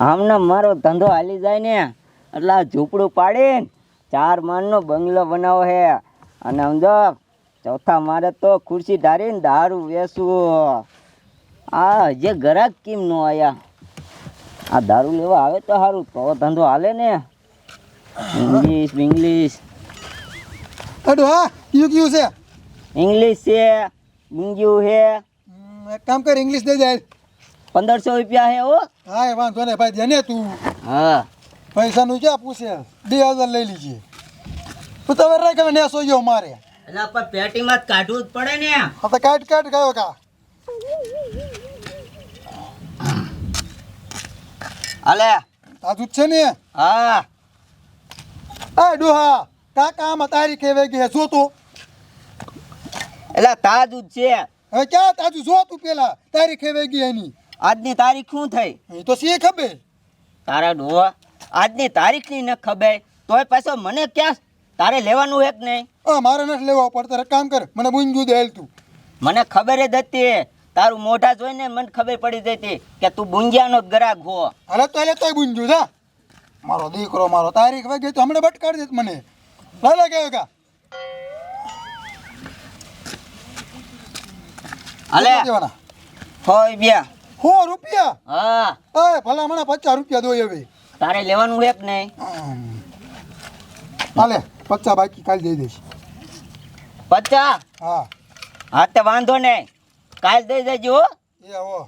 આમને મારો ધંધો હાલી જાય ને. એટલે આ ઝૂંપડું પાડીને ચાર માળનો બંગલો બનાવો હે. અને સમજો ચોથા મારે તો ખુરશી ધારીને દારૂ વેચવું આ જે ગ્રાહક કેમ ન આવ્યા આ દારૂ લેવા આવે તો સારું તો ધંધો હાલે ને. ઇંગ્લિશ ઇંગ્લિશ હા કયું છે? ઇંગ્લિશ છે ગુંગ્યું છે. એક કામ કર ઇંગ્લિશ દે દે. પંદરસો રૂપિયા હે ઓ હા એ વાંધો ને ભાઈ દેને તું. હા. પૈસાનું ક્યાં પૂછે? બે હજાર લઈ લીજે. તો તમે રાખ હવે નેસો ગયો મારે. એટલે આપણે પેટીમાં જ કાઢવું જ પડે ને. હા તો કાટ કાટ ગયો કા. અલે. તાજું છે ને? હા. આ ડોહા કા કામ તારી એવે ગઈ જો તું એટલે તાજું છે. હવે ક્યાં તાજુ? જો તું પેલા તારીખે વેગી એની. આજની તારીખ શું થઈ? એ તો સી ખબર? તારા ડોહા આજની તારીખની ન ખબર તોય પાછો મને ક્યાં તારે લેવાનું હે કે નહીં? હા મારે નથી લેવા પડતો તારે કામ કર મને બુંજુ દે તું. મને ખબર જ હતી તારું મોઢા જોઈને મને ખબર પડી જતી કે તું બુંજિયાનો ગ્રાહક હો. અરે તો એટલે તોય બુંજુ જા. મારો દીકરો મારો તારીખ વાગે તો હમણાં બટકાડી દે મને. ભલે ગયો કા? દેવાના? હોય બે સો રૂપિયા? હા. એ ભલા મને પચાસ રૂપિયા દો હવે. તારે લેવાનું હે કે નહીં. હાલે પચાસ બાકી કાલ દઈ દઈશ. પચાસ? હા. હા તે વાંધો નહીં. કાલ દઈ દેજો હો. એ હો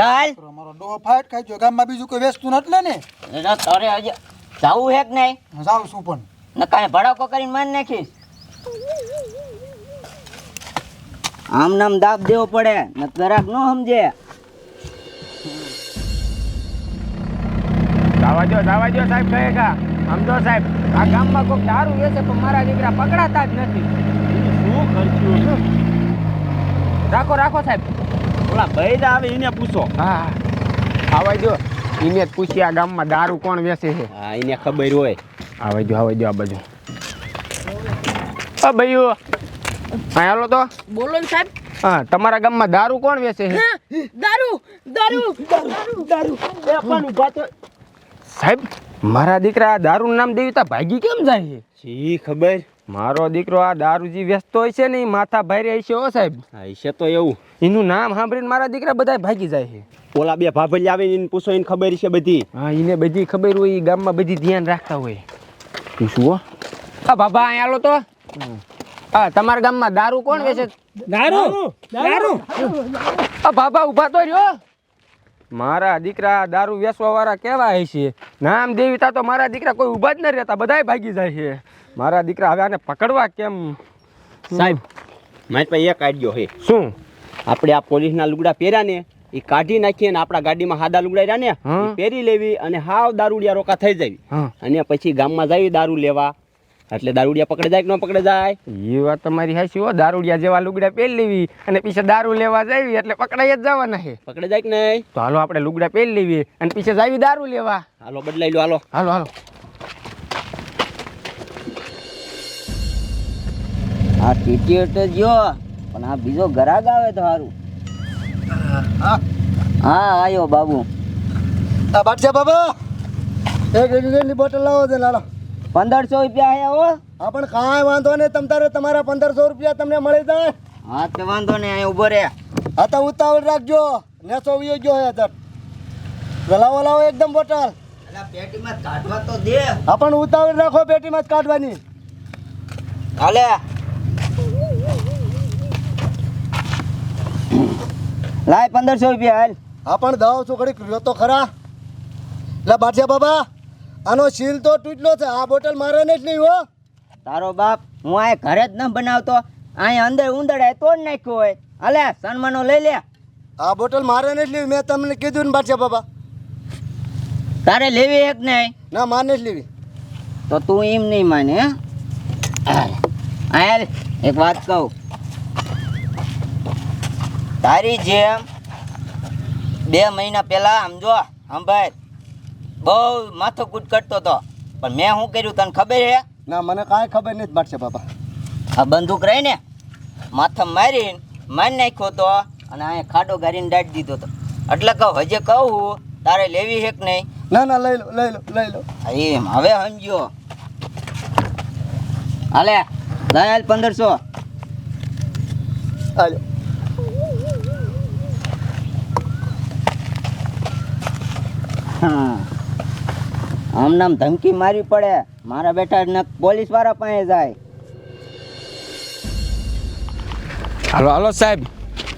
જાલ મારો ડો ફાટ ગયો ગામમાં બીજું કોઈ વેચતું નથી ને? એટલે તારે આજે જાવું હે કે નહીં? જાઉં છું પણ. ને કાંઈ ભડાકો કરીને માન નાખીશ. આમ નામ દાબ દેવો પડે ને ગ્રાહક ન સમજે. જાવા દો જાવા દો સાહેબ કહે કા સમજો સાહેબ આ ગામમાં કોઈક દારૂ વેચે પણ મારા દીકરા પકડાતા જ નથી. શું ખર્ચ્યું રાખો રાખો સાહેબ. ઓલા ભાઈ આવે એને પૂછો. હા આવા જો એને જ પૂછી આ ગામમાં દારૂ કોણ વેચે છે. હા એને ખબર હોય. આવા જો આવા જો આ બાજુ. અ ભાઈઓ. હા હાલો તો. બોલો ને સાહેબ. હા તમારા ગામમાં દારૂ કોણ વેચે છે? દારૂ દારૂ દારૂ. દારૂ સાહેબ મારા દીકરા આ દારૂનું નામ દેવી તા ભાગી કેમ જાય છે? જી ખબર. મારો દીકરો આ દારૂ જે વ્યસ્ત હોય છે ને એ માથા ભારે છે ઓ સાહેબ. હા છે તો એવું. એનું નામ સાંભળીને મારા દીકરા બધા ભાગી જાય છે. ઓલા બે ભાભલી આવે એને પૂછો એને ખબર છે બધી. હા એને બધી ખબર હોય એ ગામમાં બધી ધ્યાન રાખતા હોય. પૂછવું હો? હા બાબા અહીંયા આલો તો. હા તમારા ગામમાં દારૂ કોણ વેચે? દારૂ દારૂ? આ બાબા ઊભા તો રહ્યો. મારા દીકરા દારૂ વેચવા વાળા કેવા છે? નામ દેવીતા તો મારા દીકરા કોઈ ઊભા જ ન રહેતા બધાય ભાગી જાય છે. મારા દીકરા હવે આને પકડવા કેમ? સાહેબ મારી પાસે એક આઈડિયો છે. શું? આપણે આ પોલીસના લુગડા પહેર્યા ને એ કાઢી નાખીએ ને આપણા ગાડીમાં હાદા લુગડા રહ્યા ને પહેરી લેવી અને હાવ દારૂડિયા રોકા થઈ જાય. અને પછી ગામમાં જાવી દારૂ લેવા એટલે દારૂડિયા પકડે જાય કે ન પકડે જાય? એ વાત તમારી હાસી હો. દારૂડિયા જેવા લુગડા પહેરી લેવી અને પીછે દારૂ લેવા જાવી એટલે પકડાઈ જ જવાના છે પકડે જાય કે નહીં? તો હાલો આપણે લુગડા પહેરી લેવી અને પીછે જાવી દારૂ લેવા. હાલો બદલાઈ લો હાલો. હાલો હાલો. આ ટિકિટ જો પણ આ બીજો ગ્રાહક આવે તો સારું હા. આવ્યો આયો બાબુ. આ બાદશાહ બાબા. એક લીલી બોટલ લાવો દે લાલો. પંદરસો રૂપિયા હે હો. હા પણ કાંઈ વાંધો નહીં. તમ તારે તમારા પંદરસો રૂપિયા તમને મળી જાય. હા તો વાંધો નહીં અહીં ઊભો રે હા તો ઉતાવળ રાખજો. નેસો વીયો ગયો હે તર લાવો લાવો એકદમ બોટલ. પેટીમાં કાઢવા તો દે. હા પણ ઉતાવળ રાખો પેટીમાં જ કાઢવાની. હાલે. લાય પંદરસો રૂપિયા હાલ. હા પણ દાવ છો ઘડીક તો ખરા. એટલે બાદશાહ બાબા. આનો સીલ તો તૂટલો છે. આ બોટલ મારે નથી હો. તારો બાપ હું આ ઘરે જ ન બનાવતો. અહીંયા અંદર ઉંદડાએ તોડ નાખ્યો હોય. અલે સન્માનો લઈ લે. આ બોટલ મારે નથી લેવી મેં તમને કીધું ને બાદશાહ બાબા. તારે લેવી એક નહીં ના મારે નથી લેવી. તો તું એમ નહીં માને હે? હાલ એક વાત કહું. તારી જેમ બે મહિના પહેલાં સમજો સંભાળ બહુ માથોકૂટ કરતો હતો પણ મેં શું કર્યું તને ખબર છે ના મને કાંઈ ખબર નથી પડશે બાપા. આ બંદૂક રહી ને માથા મારીને મારી નાખ્યો તો અને અહીંયા ખાડો ગારીને દાટી દીધો તો. એટલે કહું હજે કહું તારે લેવી છે કે નહીં? ના ના લઈ લો લઈ લો લઈ લો. એમ. હવે સમજો. હાલે દયાલ પંદરસો. હાલો. હા. આમ નામ ધમકી મારવી પડે. મારા બેટા ન પોલીસવાળા પાસે જાય. હાલો હાલો સાહેબ.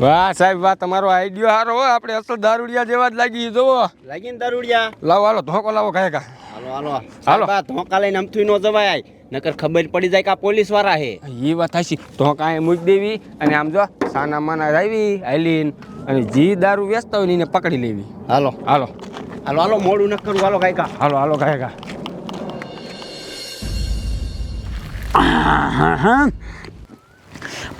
વાહ સાહેબ વાહ તમારો આઈડિયો સારો હો. આપણે અસલ દારૂડિયા જેવા જ લાગી જોવો લાગીને દારૂડિયા? લાવો હાલો ધોકો લાવો કાંઈ કા. હાલો હાલો. હાલો. ધોકા લઈને અમથું નો જવાય. નકર ખબર પડી જાય કે આ પોલીસવાળા હે એ વાત હાચી. ધોકા કાંઈ મૂકી દેવી અને આમ જો સાના માના આવી હાલીન અને જી દારૂ વેચતા હોય ને એને પકડી લેવી. હાલો. હાલો. હાલો હાલો મોડું ન કરું. હાલો કાયકા. હાલો હાલો કાંઈ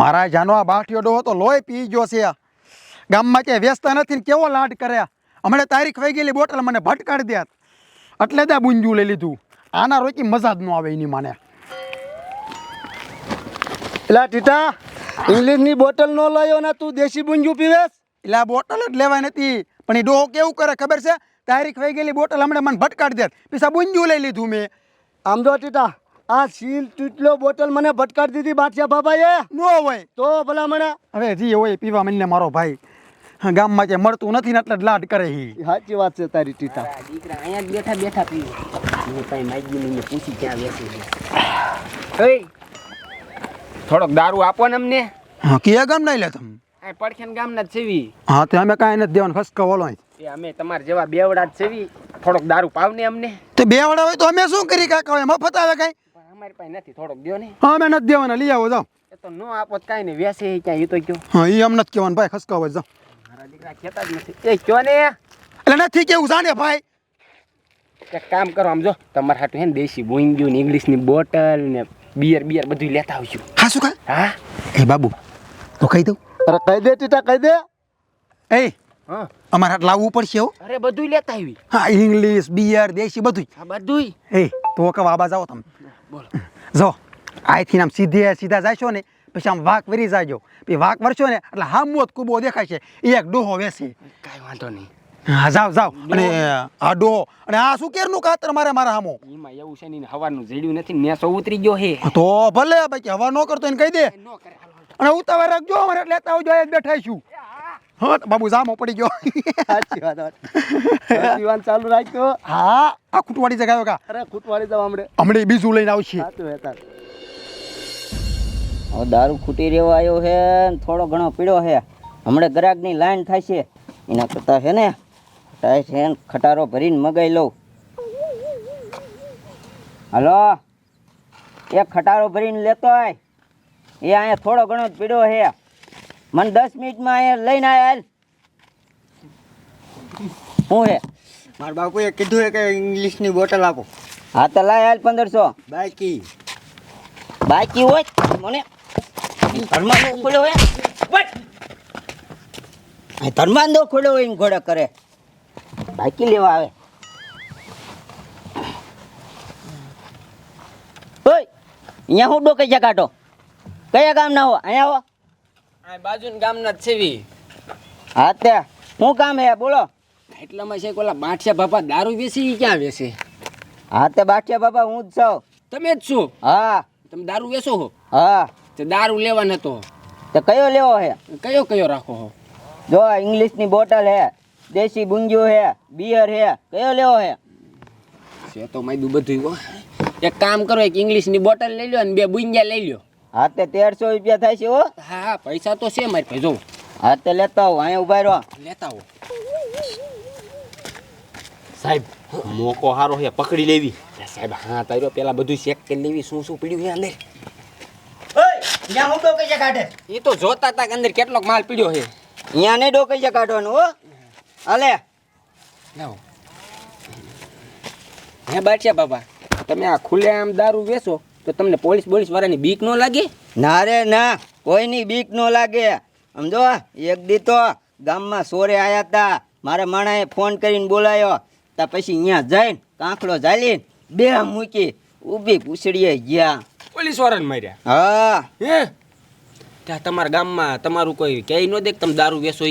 મારા જાનો આ બાઠિયો ડોહો તો લોહી પી ગયો છે. ગામમાં કે વ્યસ્ત નથી ને કેવો લાડ કર્યા હમણાં તારીખ વહી ગયેલી બોટલ મને ભટકાડી દે. એટલે ત્યાં બુંજું લઈ લીધું. આના રોકી મજા જ ન આવે એની માને. એલા ટીટા ઇંગ્લિશની બોટલ નો લાયો ને તું દેશી બુંજુ પીવેશ એટલે આ બોટલ જ લેવાય નથી. પણ એ ડોહો કેવું કરે ખબર છે? તારીખ વહી ગયેલી બોટલ હમણાં મને ભટકાડી દ્યાત પીસા બુંજું લઈ લીધું મેં. આમ જો ટીટા આ સીલ તૂટલો બોટલ મને ભટકાડી દીધી બાદશાહ બાબાએ ન હોય. તો ભલા મને. હવે જી હોય પીવા મને મારો ભાઈ. ગામમાં કે મળતું નથી ને એટલે લાડ કરે હી. સાચી વાત છે તારી ટીટા. દીકરા અહીંયા બેઠા બેઠા પીવું હું કઈ માગી ને પૂછી ક્યાં બેસી છે. થોડોક દારૂ આપો ને અમને. હા કયા ગામ નહીં લે તમે? પડખેન ગામના જ છેવી હા તે અમે કાંઈ નથી દેવાનું ફસકો ઓલો એ અમે તમારા જેવા બેવડા જ છેવી થોડોક દારૂ પાવ ને અમને. તે બે વડા હોય તો અમે શું કરી કાકા હોય મફત આવે કાંઈ? પણ અમારી પાસે નથી થોડોક દ્યો ને. હા અમે નથી દેવાના લઈ આવો જાઓ. એ તો નો આપો કાંઈ નહીં વેસે ક્યાં એ તો કયો. હા એ અમને જ કહેવાનું ભાઈ ખસકા હોય જાઓ. મારા દીકરા કહેતા જ નથી. એ કયો ને? એટલે નથી કેવું જાણે ભાઈ. એક કામ કરો આમ જો તમારા હાટું હે ને દેશી બોઈંગ્યું ને ઇંગ્લિશની બોટલ ને બિયર બિયર બધું લેતા આવજો. હા શું કા હા? એ બાબુ તો કહી દઉં. અરે કહી દે ટીટા કહી દે. એ અમારે હાટ લાવવું પડશે હો. અરે બધું લેતા આવી હા ઇંગ્લિશ બિયર દેશી બધું બધું એ તો કે વાબા જાઓ તમે. બોલો. જો અહીંથી આમ સીધે સીધા જાશો ને પછી આમ વાક વરી જાજો. પછી વાક વરશો ને એટલે હામોત કુબો દેખાશે છે. એક ડોહો વેસે. કાંઈ વાંધો નહીં. હા જાવ જાવ અને આ ડોહો. અને આ શું કેરનું કાતર મારે મારા હામો? એમાં એવું છે ને હવાનું જેડ્યું નથી નેસો ઉતરી ગયો હે. તો ભલે બાકી હવા ન કરતો એને કહી દે. નો કરે. અને ઉતાવળ રાખજો અમારે લેતા આવજો એ બેઠા છું. હા બાબુ જામો પડી ગયો. સાચી વાત સાચી વાત. ચાલુ રાખ્યો હા આ ખૂટવાડી જગાયો કા? અરે ખૂટવાડી જવા હમણે હમણે બીજું લઈને આવશે. સાચું હે તાર. હવે દારૂ ખૂટી રહ્યો આવ્યો છે થોડો ઘણો પીળો છે. હમણાં ગ્રાહકની લાઈન થાય છે. એના કરતાં છે ને થાય છે ખટારો ભરીને મગાઈ લઉં. હલો? એક ખટારો ભરીને લેતો હોય એ અહીંયા થોડો ઘણો જ પીડો છે. મને દસ મિનિટમાં અહીંયા લઈને આવ્યા શું છે મારા બાપુએ કીધું છે કે ઇંગ્લિશની બોટલ આપો. હા તો લાય હાલ પંદરસો. બાકી. બાકી હોય મને. ધર્માન ખોલ્યો હોય. ધર્માન ખોલ્યો હોય ને ઘોડા કરે. બાકી લેવા આવે. ઓય અહીંયા હું ડોકે છે કાઢો કયા ગામ ના હો? અહીંયા આવો. આ બાજુના ગામના જ છેવી હા તે શું કામ હે? બોલો. એટલામાં છે ઓલા બાઠિયા બાપા દારૂ વેચી ઈ ક્યાં વેચે? હા તે બાઠિયા બાપા હું જ છું. તમે જ છો? હા. તમે દારૂ વેચો હો? હા. તે દારૂ લેવા નતો તો કયો લેવો હે? કયો કયો રાખો હો? જો ઇંગ્લિશની બોટલ હે દેશી બુંજુ હે બિયર હે કયો લેવો હે? છે તો માયદું બધું એક કામ કરો એક ઇંગ્લિશની બોટલ લઈ લો અને બે બુંજા લઈ લો હા તે તેરસો રૂપિયા થાય છે હો. હા હા પૈસા તો છે મારી જો. હા તે લેતા આવો અહીંયા ઊભા રહો. લેતા આવો. સાહેબ મોકો હારો છે પકડી લેવી. સાહેબ હા તારો પેલા બધું ચેક કરી લેવી શું શું પીડ્યું છે અંદર? હું કાઢે? એ તો જોતા તા અંદર કેટલોક માલ પીડ્યો છે. અહીંયા નહીં ડોકૈયા કાઢવાનું હો. હાલે. લાવો. હે બાદશાહ બાબા તમે આ ખુલ્લે આમ દારૂ વેચો તો તમને પોલીસ પોલીસ વાળાની બીક ન લાગે? ના રે ના. કોઈની બીક ન લાગે. સમજો એક દી તો ગામમાં સોરે આયા તા. મારા માણાએ ફોન કરીને બોલાયો. તા પછી અહીંયા જઈને કાંકડો ઝાલીને બે મૂકી ઊભી પૂછડીએ ગયા. પોલીસ વાળાને માર્યા? હા. હે? ત્યાં તમારા ગામમાં તમારું કોઈ કહે ન દેખ તમે દારૂ વેચો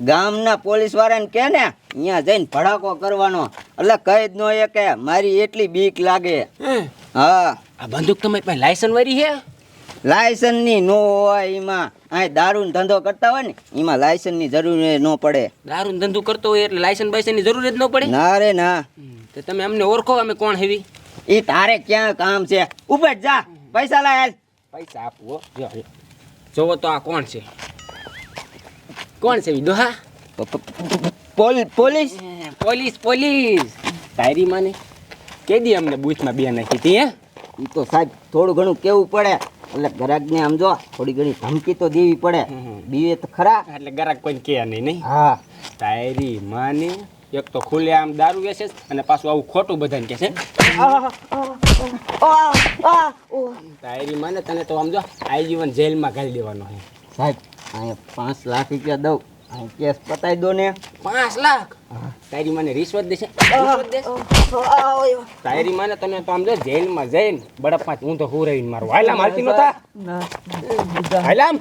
ગામના પોલીસ વાળાને કે ને અહીંયા જઈને ભડાકો કરવાનો. એટલે કહી જ ન એ કે મારી એટલી બીક લાગે. હા. આ બંદૂક તમારી પાસે લાયસન વાળી છે. લાયસન્સની નો હોય એમાં. અહીં દારૂ ધંધો કરતા હોય ને એમાં લાયસન્સની જરૂર ન પડે. દારૂ ધંધો કરતો હોય એટલે લાયસનની જરૂર જ ન પડે? ના રે ના. તો તમે અમને ઓળખો અમે કોણ હેવી? એ તારે ક્યાં કામ છે? ઉપર જા પૈસા લાય પૈસા આપવો જો. જોવો તો આ કોણ છે? કોણ છે પ- પોલીસ? Police police. તારી માને. કેદી અમને બૂથમાં બે નાખી હતી હે? એ તો સાહેબ થોડું ઘણું કેવું પડે. એટલે ગ્રાહકને આમ જો થોડી ઘણી ધમકી તો દેવી પડે. બીવે તો ખરા. એટલે ગ્રાહક કોઈ કે નહીં નહીં? હા. તારી માને એક તો ખુલ્લે આમ દારૂ વેચે અને પાછું આવું ખોટું બધાને કે છે. તારી માને તને તો આમ જો આજીવન જેલમાં ઘાલી દેવાનો છે. સાહેબ અહીંયા પાંચ લાખ રૂપિયા દઉં. કેસ પતાવી દો ને. પાંચ લાખ. તારી માને રિશ્વત દેશે. તારી માને તને તો આમ જો જેલમાં જઈને બડપમાં હું તો હું રહીને મારું હાલામ હાલતી નતા હાલામ